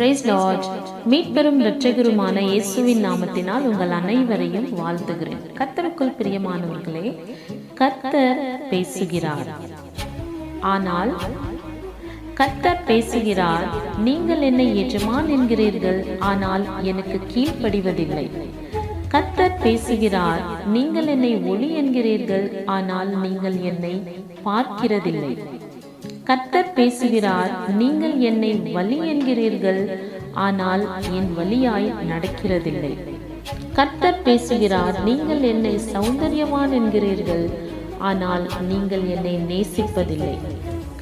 Price Lord மீட்பெரும் இரட்சகருமான இயேசுவின் நாமத்தினால் உங்கள் அனைவரையும் வாழ்த்துகிறேன். கர்த்தருக்குள் பிரியமானவர்களே கர்த்தர் பேசுகிறார். ஆனால் கர்த்தர் பேசுகிறார் நீங்கள் என்னை எஜமான் என்கிறீர்கள் ஆனால் எனக்கு கீழ்ப்படிவதில்லை. கர்த்தர் பேசுகிறார் நீங்கள் என்னை ஒளி என்கிறீர்கள் ஆனால் நீங்கள் என்னை பார்க்கிறதில்லை. கர்த்தர் பேசுகிறார் நீங்கள் என்னை வலி என்கிறீர்கள் ஆனால் என் வலியாய் நடக்கிறதில்லை. கர்த்தர் பேசுகிறார் நீங்கள் என்னை சௌந்தரியவான் என்கிறீர்கள் ஆனால் நீங்கள் என்னை நேசிப்பதில்லை.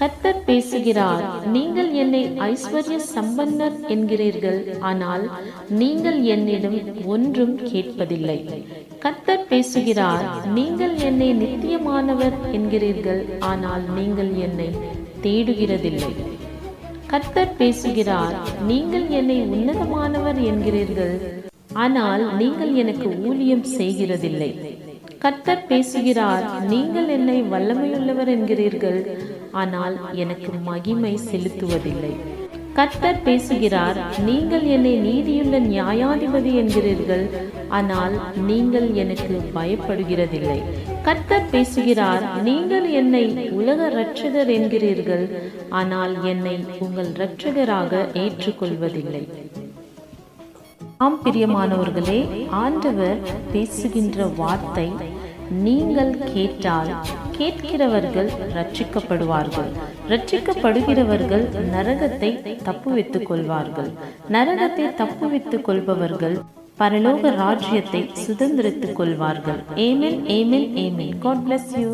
கர்த்தர் பேசுகிறார் நீங்கள் என்னை ஐஸ்வர்ய சம்பந்தர் என்கிறீர்கள் ஆனால் நீங்கள் என்னிடம் ஒன்றும் கேட்பதில்லை. கர்த்தர் பேசுகிறார் நீங்கள் என்னை நித்தியமானவர் என்கிறீர்கள் ஆனால் நீங்கள் என்னை தேடுகிறதில்லை. கர்த்தர் பேசுகிறார் நீங்கள் என்னை உன்னதமானவர் என்கிறீர்கள் ஆனால் நீங்கள் எனக்கு ஊழியம் செய்கிறதில்லை. கர்த்தர் பேசுகிறார் நீங்கள் என்னை வல்லமையுள்ளவர் என்கிறீர்கள் ஆனால் எனக்கு மகிமை செலுத்துவதில்லை. கர்த்தர் பேசுகிறார் நீங்கள் என்னை நீதியுள்ள நியாயாதிபதி என்கிறீர்கள் ஆனால் நீங்கள் எனக்கு பயப்படுகிறதில்லை. கர்த்தர் பேசுகிறார் நீங்கள் என்னை உலக இரட்சகர் என்கிறீர்கள் ஆனால் என்னை உங்கள் இரட்சகராக ஏற்றுக்கொள்வதில்லை. ஆம் பிரியமானவர்களே ஆண்டவர் பேசுகின்ற வார்த்தை நீங்கள் கேட்டால் கேட்கிறவர்கள் ரட்சிக்கப்படுவார்கள் ரட்சிக்கப்படுகிறவர்கள் நரகத்தை தப்புவித்துக் கொள்வார்கள். நரகத்தை தப்புவித்துக் கொள்பவர்கள் பரலோக ராஜ்யத்தை சுதந்திரித்துக் கொள்வார்கள். Amen amen amen God bless you